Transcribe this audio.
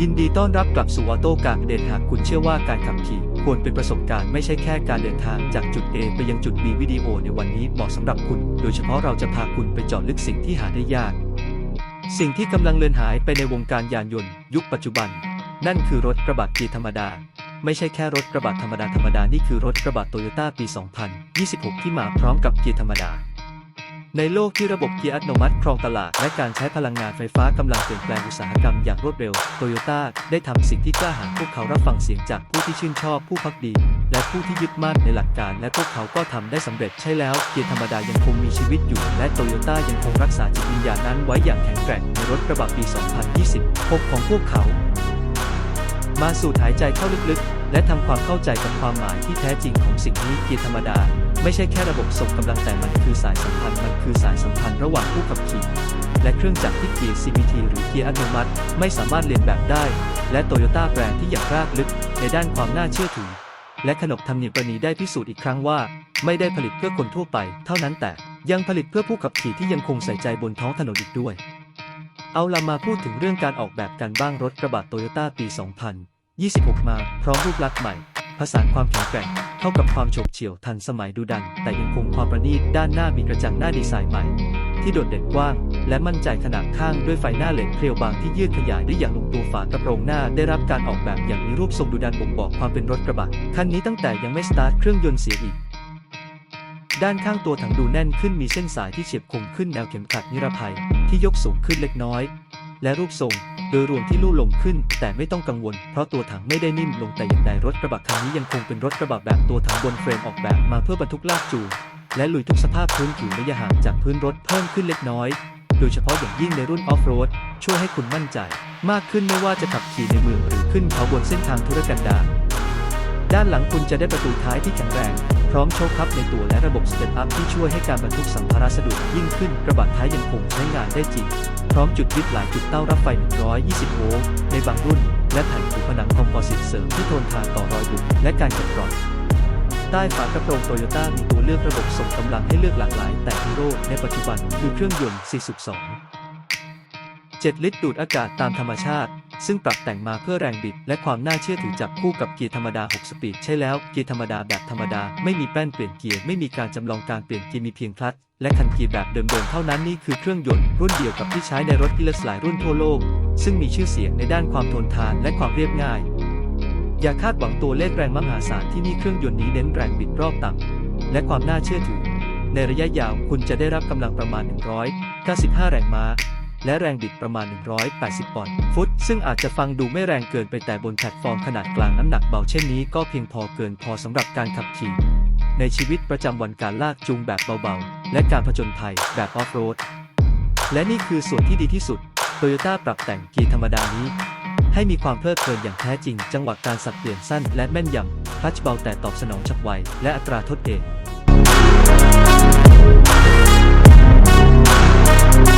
ยินดีต้อนรับกลับสู่ออโต้การเดินหากคุณเชื่อว่าการขับขี่ควรเป็นประสบการณ์ไม่ใช่แค่การเดินทางจากจุด A ไปยังจุด B วิดีโอในวันนี้เหมาะสำหรับคุณ โดยเฉพาะเราจะพาคุณไปเจาะลึกสิ่งที่หาได้ยาก สิ่งที่กำลังเลือนหายไปในวงการยานยนต์ ยุคปัจจุบัน นั่นคือรถกระบะเกียร์ธรรมดา ไม่ใช่แค่รถกระบะธรรมดาธรรมดานี่คือรถกระบะโตโยต้าปี 2026 ที่มาพร้อมกับเกียร์ธรรมดา ในโลกที่ระบบเกียร์อัตโนมัติครองตลาด และการใช้พลังงานไฟฟ้ากำลังเปลี่ยนแปลงอุตสาหกรรมอย่างรวดเร็ว โตโยต้าได้ทำสิ่งที่กล้าหาญพวกเขารับฟังเสียงจากผู้ที่ชื่นชอบผู้พักดี และผู้ที่ยึดมั่นในหลักการ และพวกเขาก็ทำได้สำเร็จใช่แล้ว เกียร์ธรรมดายังคงมีชีวิตอยู่ และโตโยต้ายังคงรักษาจิตวิญญาณนั้นไว้อย่างแข็งแกร่งในรถกระบะปี 2020พบของพวกเขา มาสูดหายใจเข้าลึกๆ และทำความเข้าใจกับความหมายที่แท้จริงของสิ่งนี้เกียร์ธรรมดา ไม่ใช่แค่ระบบส่งกำลังแต่มันคือสายสัมพันธ์มันคือสายสัมพันธ์ระหว่างผู้ขับขี่และเครื่องจักรที่เกียร์ CVT หรือเกียร์อัตโนมัติ ไม่สามารถเลียนแบบได้ และโตโยต้าแบรนด์ที่อย่างรากลึกในด้านความน่าเชื่อถือ และขนบธรรมเนียมประณีได้พิสูจน์อีกครั้งว่า ไม่ได้ผลิตเพื่อคนทั่วไป เท่านั้นแต่ยังผลิตเพื่อผู้ขับขี่ที่ยังคงใส่ใจบนท้องถนนอีกด้วย เอาละมาพูดถึงเรื่องการออกแบบกันบ้างรถกระบะโตโยต้าปี 2026 มาพร้อมรูปลักษณ์ใหม่ ผสานความแข็งแกร่งเข้ากับความโฉบเฉี่ยวทันสมัยดูดัน แต่ยังคงความประณีตด้านหน้ามีกระจังหน้าดีไซน์ใหม่ ที่โดดเด่นกว้าง และมั่นใจขนาดข้างด้วยไฟหน้าเหล็กเพรียวบางที่ยืดขยายได้อย่างลงตัวฝากระโปรงหน้าได้รับการออกแบบอย่างมีรูปทรงดูดันบ่งบอกความเป็นรถกระบะคันนี้ตั้งแต่ยังไม่สตาร์ทเครื่องยนต์เสียอีกด้านข้างตัวถังดูแน่นขึ้นมีเส้นสายที่เฉียบคมขึ้นแนวเข็มขัดนิรภัยที่ยกสูงขึ้นเล็กน้อย และรูปทรง โดยรวมที่ลู่ลงขึ้น แต่ไม่ต้องกังวล เพราะตัวถังไม่ได้นิ่มลงแต่อย่างใดรถกระบะคันนี้ยังคงเป็นรถกระบะแบบตัวถังบนเฟรมออกแบบมาเพื่อบรรทุกลากจูงและลุยทุกสภาพพื้นผิวระยะห่างจากพื้นรถเพิ่มขึ้นเล็กน้อย โดยเฉพาะอย่างยิ่งในรุ่นออฟโรดช่วยให้คุณมั่นใจ มากขึ้นไม่ว่าจะขับขี่ในเมืองหรือขึ้นเขาบนเส้นทางธุรกันดาร ด้านหลังคุณจะได้ประตูท้ายที่แข็งแรง พร้อมโชคพับในตัวและระบบสเต p อัพที่ช่วยให้การบรรทุกสัมภาระสะดวกยิ่งขึ้น กระบะท้ายยังคงใช้งานได้จริง พร้อมจุดยึดหลายจุดเต้ารับไฟ 120 โวลต์ในบางรุ่น และแผ่นผิวผนังคอมโพสิตเสริมที่ทนทานต่อรอยบุบและการกัดกร่อนใต้ฝากระโปรงโตโยต้ามีตัวเลือกระบบส่งกำลังให้เลือกหลากหลาย แต่ฮีโร่ในปัจจุบันคือเครื่องยนต์ 4.2 7 ลิตรดูดอากาศตามธรรมชาติ ซึ่งปรับแต่งมาเพื่อแรงบิด และความน่าเชื่อถือจับคู่กับเกียร์ธรรมดา 6 สปีด ใช่แล้ว เกียร์ธรรมดาแบบธรรมดา ไม่มีแป้นเปลี่ยนเกียร์ ไม่มีการจำลองการเปลี่ยนเกียร์มีเพียงคลัตช์และคันเกียร์แบบเดิมๆ เท่านั้นนี่คือเครื่องยนต์รุ่นเดียวกับที่ใช้ในรถอีเลสหลายรุ่นทั่วโลก ซึ่งมีชื่อเสียงในด้านความทนทานและความเรียบง่าย อย่าคาดหวังตัวเลขแรงมหาศาลที่นี่เครื่องยนต์นี้เน้นแรงบิดรอบต่ำและความน่าเชื่อถือ ในระยะยาวคุณจะได้รับกำลังประมาณ 195 แรงม้า และแรงบิดประมาณ 180 ปอนด์ฟุต ซึ่งอาจจะฟังดูไม่แรงเกินไปแต่บนแพลตฟอร์มขนาดกลางน้ำหนักเบาเช่นนี้ก็เพียงพอเกินพอสำหรับการขับขี่ ในชีวิตประจำวันการลากจูงแบบเบาๆ และการผจญภัยแบบออฟโรด และนี่คือส่วนที่ดีที่สุด Toyota ปรับแต่งเกียธรรมดานี้ ให้มีความเพลิดเพลินอย่างแท้จริง จังหวะการสับเปลี่ยนสั้นและแม่นยำพัชเบาแต่ตอบสนองฉับไว และอัตราทดเอง Thank you